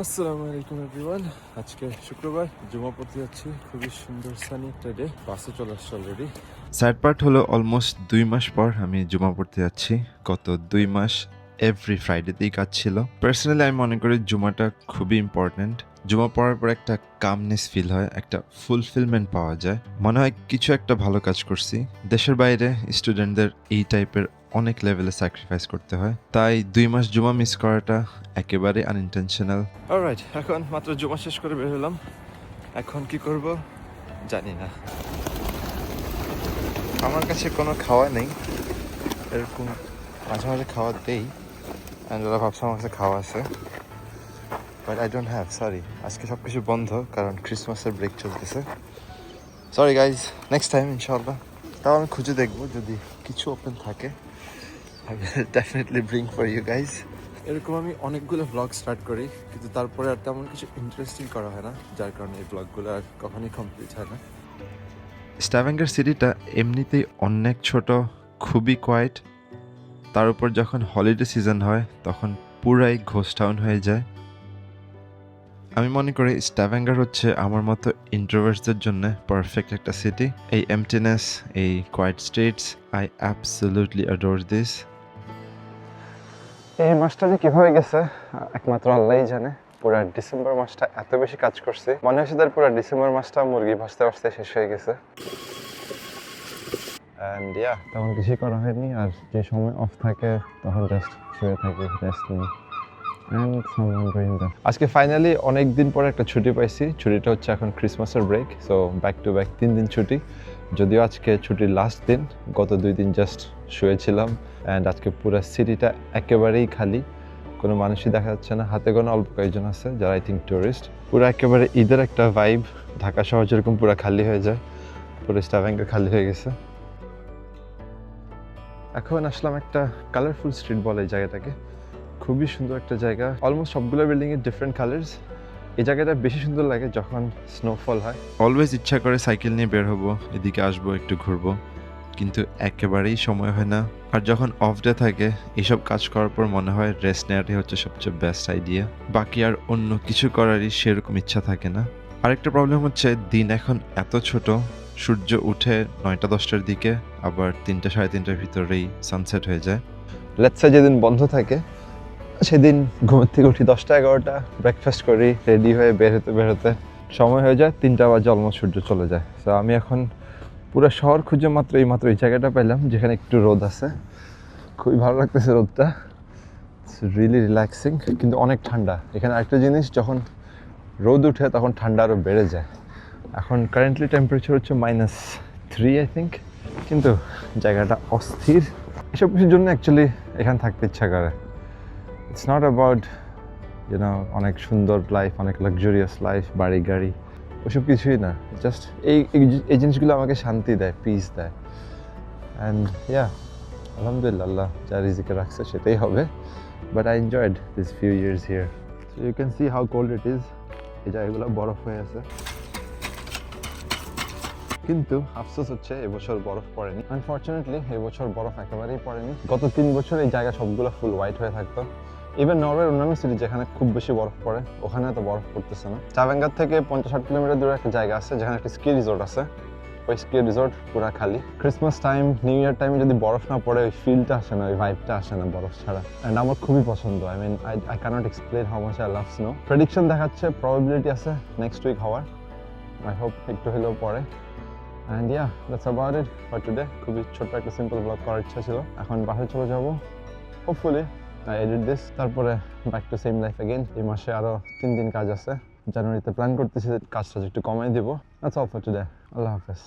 আসসালামু আলাইকুম এভরিওয়ান আজকে শুক্রবার জমা পড়তে যাচ্ছি। খুবই সুন্দর সানি একটা ডে বাসে চলে আসছে অলরেডি স্যাড পার্ট হলো অলমোস্ট দুই মাস পর আমি জমা পড়তে যাচ্ছি। গত দুই মাস এভরি ফ্রাইডেতেই কাজ ছিল। পার্সোনালি আমি মনে করি জুমাটা খুবই ইম্পর্ট্যান্ট জুমা পড়ার পর একটা কামনেস ফিল হয়, একটা ফুলফিলমেন্ট পাওয়া যায়। মনে হয় কিছু একটা ভালো কাজ করছি। দেশের বাইরে স্টুডেন্টদের এই টাইপের অনেক লেভেলে স্যাক্রিফাইস করতে হয়। তাই দুই মাস জুমা মিস করাটা একেবারে আনইনটেনশনাল অলরাইট এখন মাত্র জুমা শেষ করে বের হলাম। এখন কি করব? জানি না। আমার কাছে কোনো খাওয়া নেই। এরকম মাঝে মাঝে খাওয়া দেই। ওরা ভাবছে আমার কাছে খাওয়া আছে। But I don't have sorry আজকে সব কিছু বন্ধ, কারণ ক্রিসমাসের ব্রেক চলতেছে। সরি গাইজ নেক্সট টাইম ইনশাল্লাহ তাও আমি খুঁজে দেখব যদি কিছু ওপেন থাকে। I will definitely bring for you guys এরকম আমি অনেকগুলো ব্লগ স্টার্ট করি কিন্তু তারপরে আর তেমন কিছু ইন্টারেস্টিং করা হয় না যার কারণে এই ব্লগগুলো আর কখনই কমপ্লিট হয় না। স্ট্যাভেঙ্গার সিটিটা এমনিতেই অনেক ছোট খুবই কোয়াইট তার উপর যখন হলিডে সিজন হয় তখন পুরাই ঘোষ টাউন হয়ে যায়। আমি মনে করি স্ট্যাভেঙ্গার হচ্ছে আমার মতো ইন্ট্রোভার্সদের জন্য পারফেক্ট একটা সিটি এই এমটিনেস এই quiet streets I absolutely adore this এই মাসটা যে কীভাবে গেছে, একমাত্র আল্লাহই জানে। পুরো ডিসেম্বর মাসটা এত বেশি কাজ করছি। মনে হচ্ছে তার পুরো ডিসেম্বর মাসটা মুরগি ভাসতে ভাসতে শেষ হয়ে গেছে। অ্যান্ড ইয়া তেমন কিছুই করা হয়নি। আর যে সময় অফ থাকে, তখন জাস্ট শুয়ে থাকি রেস্ট নিই। আজকে ফাইনালি অনেক দিন পরে একটা ছুটি পাইছি। ছুটিটা হচ্ছে এখন ক্রিসমাসের break so back to back তিন দিন ছুটি। যদিও আজকে ছুটির লাস্ট দিন, গত দুই দিন জাস্ট শুয়েছিলাম অ্যান্ড আজকে পুরো সিটিটা একেবারেই খালি। কোনো মানুষই দেখা যাচ্ছে না, হাতে কোনো অল্প কয়েকজন আছে, যারা আই থিঙ্ক টুরিস্ট পুরো একেবারে ঈদের একটা ভাইব ঢাকা শহর যেরকম পুরো খালি হয়ে যায়, পুরো স্টাফ্যাঙ্গার খালি হয়ে গেছে। এখন আসলাম একটা কালারফুল স্ট্রিট বলে জায়গাটাকে। খুবই সুন্দর একটা জায়গা। অলমোস্ট সবগুলো বিল্ডিংয়ের ডিফারেন্ট কালার্স এই জায়গাটা বেশি সুন্দর লাগে যখন স্নোফল হয়। অলওয়েজ ইচ্ছা করে সাইকেল নিয়ে বের হব এদিকে আসব একটু ঘুরবো। কিন্তু একেবারেই সময় হয় না। আর যখন অফ ডে থাকে এইসব কাজ করার পর মনে হয় রেস্ট নেওয়াটাই হচ্ছে সবচেয়ে বেস্ট আইডিয়া বাকি আর অন্য কিছু করারই সেরকম ইচ্ছা থাকে না। আরেকটা প্রবলেম হচ্ছে দিন এখন এত ছোট সূর্য উঠে নয়টা দশটার দিকে আবার তিনটা সাড়ে তিনটার ভিতরেই সানসেট হয়ে যায়। লেটসে যেদিন বন্ধ থাকে সেদিন ঘুমের থেকে উঠি দশটা, এগারোটা ব্রেকফাস্ট করি রেডি হয়ে বের হতে বের হতে সময় হয়ে যায়, তিনটা বাজে অলমোস্ট সূর্য চলে যায়। তো আমি এখন পুরো শহর খুঁজে মাত্র এই মাত্র এই জায়গাটা পেলাম যেখানে একটু রোদ আছে। খুবই ভালো লাগতেছে রোদটা। রিয়েলি রিল্যাক্সিং কিন্তু অনেক ঠান্ডা। এখানে আরেকটা জিনিস, যখন রোদ উঠে, তখন ঠান্ডা আরও বেড়ে যায়। এখন কারেন্টলি টেম্পারেচার হচ্ছে মাইনাস থ্রি আই থিঙ্ক কিন্তু জায়গাটা অস্থির। এসব কিছুর জন্য অ্যাকচুয়ালি এখানে থাকতে ইচ্ছা করে। ইটস নট অ্যাবাউট ইউনো অনেক সুন্দর লাইফ অনেক লাক্সারিয়াস লাইফ বাড়ি, গাড়ি, ওসব কিছুই না। জাস্ট এই এই জিনিসগুলো আমাকে শান্তি দেয় পিস দেয়। অ্যান্ড ইয়া আলহামদুলিল্লাহ, আল্লাহ যা রিজিকে রাখছে সেটাই হবে। But I enjoyed this few years here so you can see how cold it is এই জায়গাগুলো বরফ হয়ে আছে। কিন্তু আফসোস হচ্ছে এবছর বরফ পড়েনি। আনফর্চুনেটলি এবছর বরফ একেবারেই পড়েনি। গত তিন বছর এই জায়গা সবগুলো ফুল হোয়াইট হয়ে থাকতো। ইভেন নরওয়ের অন্যান্য সিটি যেখানে খুব বেশি বরফ পড়ে, ওখানে তো বরফ পড়তেছে না। চাবেঙ্গার থেকে পঞ্চাশ ষাট কিলোমিটার দূরে একটা জায়গা আছে, যেখানে একটা স্কি রিসোর্ট আছে। ওই স্কি রিসোর্ট পুরা খালি। ক্রিসমাস টাইম নিউ ইয়ার টাইমে যদি বরফ না পড়ে, ওই ফিলটা আসে না, ওই ভাইবটা আসে না বরফ ছাড়া। অ্যান্ড আমার খুবই পছন্দ I mean I I can't explain how much I love snow prediction দেখাচ্ছে প্রবাবিলিটি আছে নেক্সট উইক হওয়ার। আই হোপ একটু হলেও পরে and yeah that's about it for today খুবই ছোট্ট একটা সিম্পল ব্লগ করার ইচ্ছা ছিল। এখন বাসায় চলে যাব। হোপফুলি আই এডিট দিস তারপরে back to same life again এই মাসে আরও তিন দিন কাজ আছে। জানুয়ারিতে প্ল্যান করতেছি কাজটা একটু কমাই দিব। দ্যাটস অল ফর টুডে আল্লাহ হাফেজ।